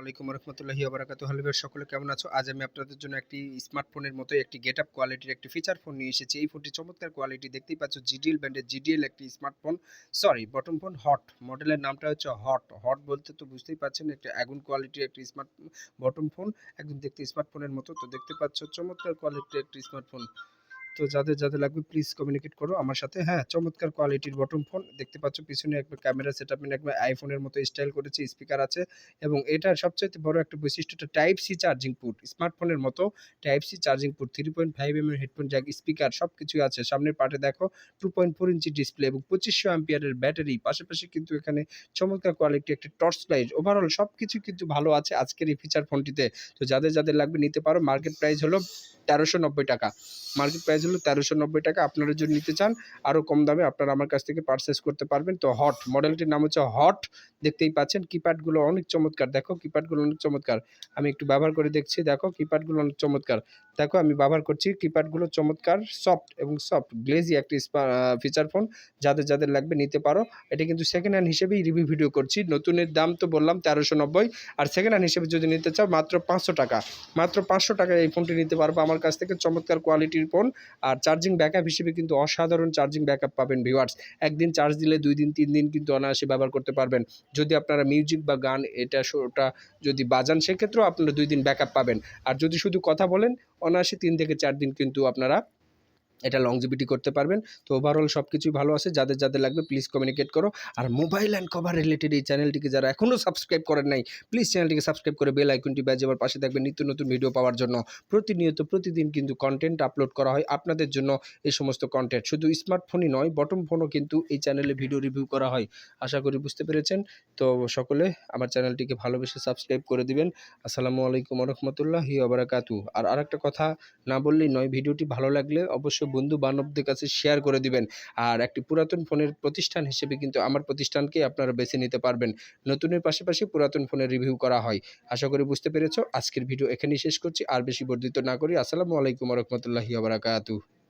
আলাইকুম রহমতুল্লাহি আবরাকাতু হালিবের সকলে কেমন আছো? আজ আমি আপনাদের জন্য একটি স্মার্টফোনের মতো একটি গেট আপ কোয়ালিটির একটি ফিচার ফোন নিয়ে এসেছি। এই ফোনটি চমৎকার কোয়ালিটি দেখতেই পাচ্ছ জিডিএল ব্র্যান্ডের জিডিএল একটি smartphone sorry button phone hot মডেলের নামটা হচ্ছে হট হট বলতে তো বুঝতেই পারছেন একটা আগুন কোয়ালিটির একটি স্মার্ট বটম ফোন একদম দেখতে স্মার্টফোনের মতো, তো দেখতে পাচ্ছ চমৎকার কোয়ালিটির একটি স্মার্টফোন তো যাদের যাদের লাগবে প্লিজ কমিউনিকেট করো আমার সাথে। হ্যাঁ চমৎকার কোয়ালিটির বটম ফোন দেখতে পাচ্ছ পিছনে একটা ক্যামেরা সেট আপনি একবার আইফোনের মতো স্টাইল করেছে স্পিকার আছে এবং এটার সবচেয়ে বড় একটা বৈশিষ্ট্যটা টাইপ সি চার্জিং পুট স্মার্টফোনের মতো type C charging port three point five M headphone jack speaker সব কিছুই আছে। সামনের পার্টে দেখো টু পয়েন্ট ফোর ইঞ্চি ডিসপ্লে এবং পঁচিশশো অ্যাম্পিয়ারের ব্যাটারি পাশাপাশি কিন্তু এখানে চমৎকার কোয়ালিটি একটা টর্চ লাইট ওভারঅল সব কিছু কিন্তু ভালো আছে আজকের এই ফিচার ফোনটিতে তো যাদের যাদের লাগবে নিতে পারো। মার্কেট প্রাইস হলো তেরোশো নব্বই টাকা। মার্কেট প্রাইস হলো তেরোশো নব্বই টাকা আপনারা যদি নিতে চান আরও কম দামে আপনারা আমার কাছ থেকে পারচেস করতে পারবেন। তো হট, মডেলটির নাম হচ্ছে হট দেখতেই পাচ্ছেন কিপ্যাডগুলো অনেক চমৎকার। দেখো কিপ্যাডগুলো অনেক চমৎকার। আমি একটু ব্যবহার করে দেখছি, দেখো কিপ্যাডগুলো অনেক চমৎকার। দেখো আমি ব্যবহার করছি কিপ্যাডগুলো চমৎকার সফট এবং সফট গ্লেজি একটি ফিচার ফোন যাদের যাদের লাগবে নিতে পারো। এটা কিন্তু সেকেন্ড হ্যান্ড হিসেবেই রিভিউ ভিডিও করছি। নতুনের দাম তো বললাম তেরোশো নব্বই। আর সেকেন্ড হ্যান্ড হিসেবে যদি নিতে চাও, মাত্র পাঁচশো টাকা। মাত্র পাঁচশো টাকায় এই ফোনটি নিতে পারব আমার কাছ থেকে। চমৎকার কোয়ালিটির ফোন আর চার্জিং ব্যাকআপ হিসেবে কিন্তু অসাধারণ চার্জিং ব্যাকআপ পাবেন ভিউয়ার্স একদিন চার্জ দিলে দুই দিন, তিন দিন কিন্তু অনায়াসে ব্যবহার করতে পারবেন। যদি আপনারা মিউজিক বা গান এটা ওটা যদি বাজান, সেক্ষেত্রেও আপনারা দুই দিন ব্যাকআপ পাবেন। আর যদি শুধু কথা বলেন, অনায়াসে তিন থেকে চার দিন কিন্তু আপনারা এটা লংজিবিটি করতে পারবেন। তো ওভারঅল সব কিছুই ভালো আছে। যাদের যাদের লাগবে প্লিজ কমিউনিকেট করো। আর মোবাইল অ্যান্ড কভার রিলেটেড এই চ্যানেলটিকে যারা এখনও সাবস্ক্রাইব করেন নাই প্লিজ চ্যানেলটিকে সাবস্ক্রাইব করে বেল আইকনটি বাজে আমার পাশে থাকবে নিত্য নতুন ভিডিও পাওয়ার জন্য। প্রতিনিয়ত প্রতিদিন কিন্তু কন্টেন্ট আপলোড করা হয় আপনাদের জন্য এই সমস্ত কন্টেন্ট শুধু স্মার্টফোনই নয় বটম ফোনও কিন্তু এই চ্যানেলে ভিডিও রিভিউ করা হয়। আশা করি বুঝতে পেরেছেন। তো সকলে আমার চ্যানেলটিকে ভালোবেসে সাবস্ক্রাইব করে দিবেন। আসসালামু আলাইকুম রহমতুল্লাহি আবরাকাতু আর আরেকটা কথা না বললেই নয় ভিডিওটি ভালো লাগলে অবশ্যই বন্ধু বান্ধবদের কাছে শেয়ার করে দিবেন। আর একটি পুরাতন ফোনের প্রতিষ্ঠান হিসেবে কিন্তু আমার প্রতিষ্ঠানকে আপনারা বেছে নিতে পারবেন। নতুনের পাশাপাশি পুরাতন ফোনের রিভিউ করা হয়। আশা করি বুঝতে পেরেছ, আজকের ভিডিও এখানেই শেষ করছি। আর বেশি বর্ধিত না করি। আসসালামু আলাইকুম রহমতুল্লাহি আবরাকাতু